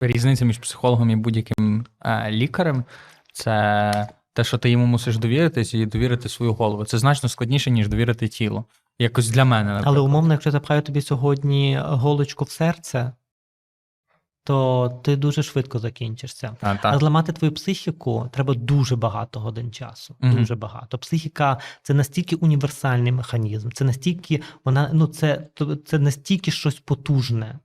різниця між психологом і будь-яким е, лікарем це те, що ти йому мусиш довіритись і довірити свою голову. Це значно складніше, ніж довірити тіло. Якось для мене, наприклад. Але умовно, якщо запхаю тобі сьогодні голочку в серце, то ти дуже швидко закінчишся. А, А зламати твою психіку треба дуже багато годин часу. Мгм. Дуже багато. Психіка це настільки універсальний механізм, це настільки вона, ну це, це настільки щось потужне.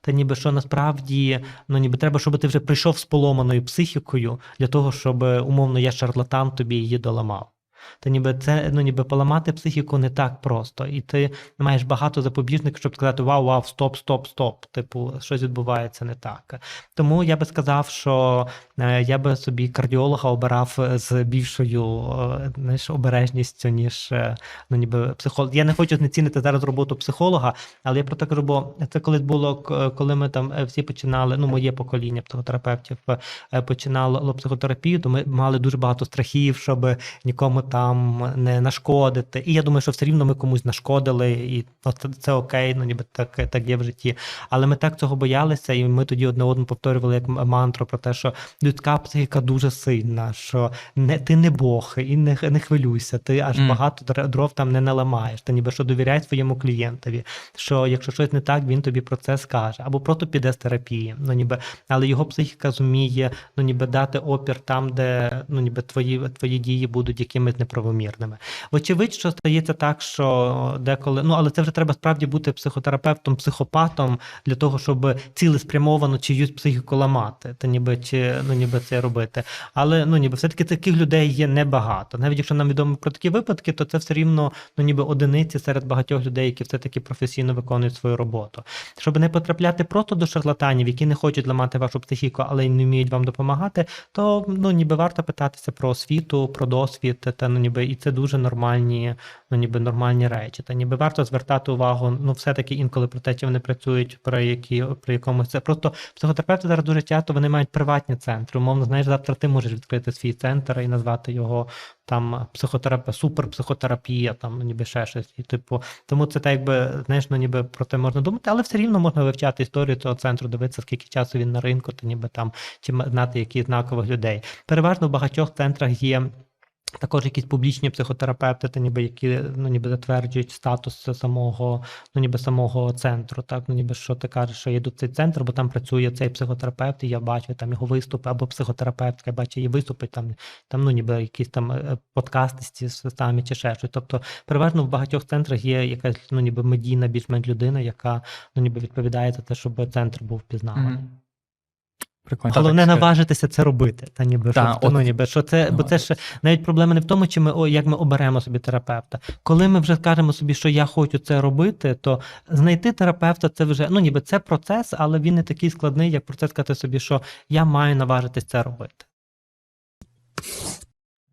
Та ніби що насправді, ну ніби треба, щоб ти вже прийшов з поломаною психікою для того, щоб умовно я шарлатан тобі її доламав. Та ніби це ну ніби поламати психіку не так просто, і ти маєш багато запобіжників, щоб сказати вау, вау, стоп, стоп, стоп. Типу, щось відбувається не так. Тому я би сказав, що е, я би собі кардіолога обирав з більшою е, знаєш, обережністю, ніж е, ну, ніби психолог. Я не хочу знецінити зараз роботу психолога, але я про те кажу, бо це колись було, коли ми там е, всі починали, ну, моє покоління психотерапевтів е, починало психотерапію, то ми мали дуже багато страхів, щоб нікому там не нашкодити. І я думаю, що все рівно ми комусь нашкодили, і ну, це, це окей, ну ніби так, так є в житті. Але ми так цього боялися, і ми тоді одне одному повторювали як мантру про те, що людська психіка дуже сильна, що не ти не Бог, і не, не хвилюйся, ти аж Мгм. багато дров там не наламаєш. Та ніби що довіряй своєму клієнтові, що якщо щось не так, він тобі про це скаже. Або просто піде з терапії. Ну ніби, але його психіка зуміє ну ніби дати опір там, де ну ніби твої, твої дії будуть якимись неправомірними. Вочевидь, що стається так, що деколи, ну але це вже треба справді бути психотерапевтом, психопатом для того, щоб цілеспрямовано чиюсь психіку ламати, та ніби чи ну ніби це робити. Але ну ніби все-таки таких людей є небагато. Навіть якщо нам відомо про такі випадки, то це все рівно ну ніби одиниці серед багатьох людей, які все-таки професійно виконують свою роботу. Щоб не потрапляти просто до шарлатанів, які не хочуть ламати вашу психіку, але й не вміють вам допомагати, то ну ніби варто питатися про освіту, про досвід, та ну ніби і це дуже нормальні, ну ніби нормальні речі. Та ніби варто звертати увагу, ну все-таки інколи про те, чи вони працюють при які при якомусь це. Просто психотерапевти зараз дуже часто вони мають приватні центри. Умовно, знаєш, завтра ти можеш відкрити свій центр і назвати його там психотерапія, суперпсихотерапія, там ну, ніби ще щось. І типу, тому це так, якби знаєш, ну ніби про те можна думати, але все рівно можна вивчати історію цього центру, дивитися, скільки часу він на ринку, та ніби там чи знати які знакових людей. Переважно в багатьох центрах є. Також якісь публічні психотерапевти, та ніби які ну ніби затверджують статус самого, ну ніби самого центру. Так, ну ніби що ти кажеш, що я йду в цей центр, бо там працює цей психотерапевт, і я бачу там його виступи, або психотерапевт, я бачу її виступи, там, там ну ніби якісь там е, подкасти з самі чи ще щось. Тобто, переважно в багатьох центрах є якась ну ніби медійна більш-менш людина, яка ну ніби відповідає за те, щоб центр був впізнаваний. Мгм. Прикольно. Головне наважитися це робити. Та ніби Та, що, ну, ніби що це, бо це ж навіть проблема не в тому, чи ми о, як ми оберемо собі терапевта. Коли ми вже кажемо собі, що я хочу це робити, то знайти терапевта це вже ну ніби це процес, але він не такий складний, як процес сказати собі, що я маю наважитись це робити.